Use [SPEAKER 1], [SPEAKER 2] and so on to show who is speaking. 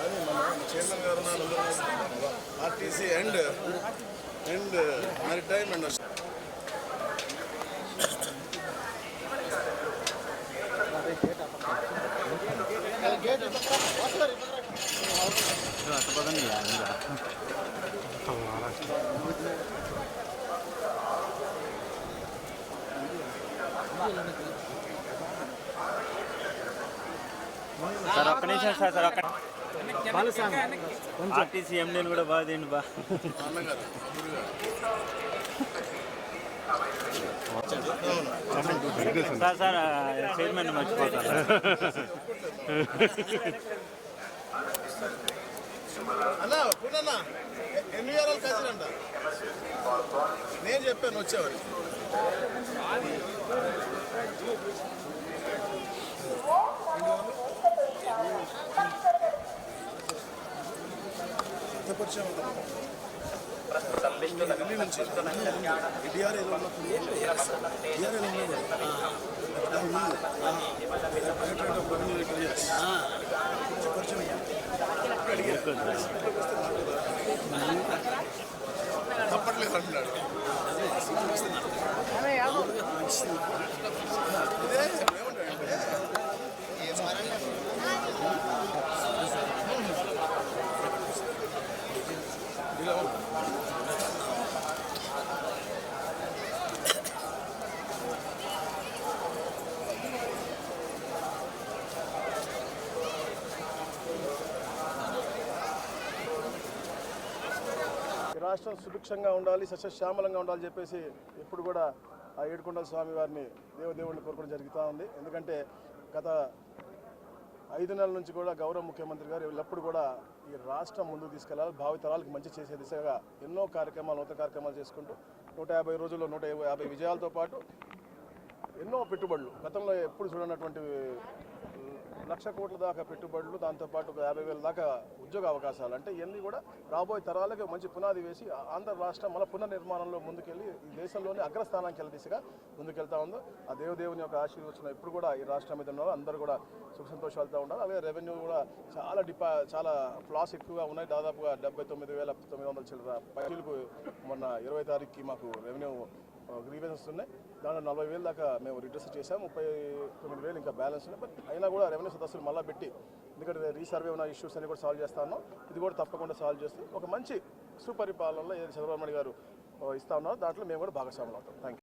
[SPEAKER 1] అది మన చైర్మన్ గారు RTC and and time and
[SPEAKER 2] sir ఒక్క నిమిషం సార్ సార్ ఒక్క ఆర్టీసీ ఎండీని కూడా బాగా తిండి బా. సార్ సార్ చైర్మన్ మర్చిపోతాను.
[SPEAKER 1] అన్న పునన్న ఎన్ని వారాలు కలిసినంట నేను చెప్పాను వచ్చేవాడు ఢిల్లీ నుంచి డిఆర్ ఏదో ఉన్నప్పుడు డిఆర్ ఏదో ఉన్నది డైరెక్టరేట్ ఆఫ్ రెవెన్యూ ఇంటెలిజెన్స్ పరిచయం తప్పట్లేదు అంటున్నాడు ఇదే ఏమంటాడంటే ఇలా ఉంటుంది. ఈ రాష్ట్రం సుభిక్షంగా ఉండాలి సస్యశ్యామలంగా ఉండాలని చెప్పేసి ఎప్పుడు కూడా ఆ ఏడుకొండల స్వామి వారిని దేవదేవుడిని కోరుకోవడం జరుగుతూ ఉంది. ఎందుకంటే గత ఐదు నెలల నుంచి కూడా గౌరవ ముఖ్యమంత్రి గారు ఎల్లప్పుడు కూడా ఈ రాష్ట్రం ముందుకు తీసుకెళ్ళాలి భావితరాలకు మంచి చేసే దిశగా ఎన్నో కార్యక్రమాలు నూతన కార్యక్రమాలు చేసుకుంటూ నూట యాభై రోజుల్లో నూట యాభై విజయాలతో పాటు ఎన్నో పెట్టుబడులు. గతంలో ఎప్పుడు చూడనటువంటి లక్ష కోట్ల దాకా పెట్టుబడులు దాంతోపాటు ఒక యాభై వేల దాకా ఉద్యోగ అవకాశాలు. అంటే ఇవన్నీ కూడా రాబోయే తరాలకు మంచి పునాది వేసి ఆంధ్ర రాష్ట్రం మన పునర్నిర్మాణంలో ముందుకెళ్ళి ఈ దేశంలోనే అగ్రస్థానానికి వెళ్ళే దిశగా ముందుకెళ్తా ఉందో. ఆ దేవదేవుని యొక్క ఆశీర్వచనం ఎప్పుడు కూడా ఈ రాష్ట్రం మీద ఉన్నారు అందరూ కూడా సుఖ సంతోషాలతో ఉండాలి. అలాగే రెవెన్యూ కూడా చాలా డిపా చాలా ఫ్లాస్ ఎక్కువగా ఉన్నాయి. దాదాపుగా డెబ్బై తొమ్మిది వేల తొమ్మిది వందల చిల్లర పైలకు మొన్న ఇరవై తారీఖుకి మాకు రెవెన్యూ గ్రీవెన్సెస్ uh, ఉన్నాయి. దాంట్లో నలభై వేలు దాకా మేము రిడ్రెస్ చేసాం ముప్పై తొమ్మిది వేలు ఇంకా బ్యాలెన్స్ ఉన్నాయి. బట్ అయినా కూడా రెవెన్యూ సదస్సులు మళ్ళీ పెట్టి ఎందుకంటే రీసర్వే ఉన్న ఇష్యూస్ అన్ని కూడా సాల్వ్ చేస్తాను ఇది కూడా తప్పకుండా సాల్వ్ చేస్తూ ఒక మంచి సుపరిపాలనలో ఏదైతే చంద్రబాబు నాయుడు గారు ఇస్తా ఉన్నారో దాంట్లో మేము కూడా భాగస్వాములు అవుతాం. Thank you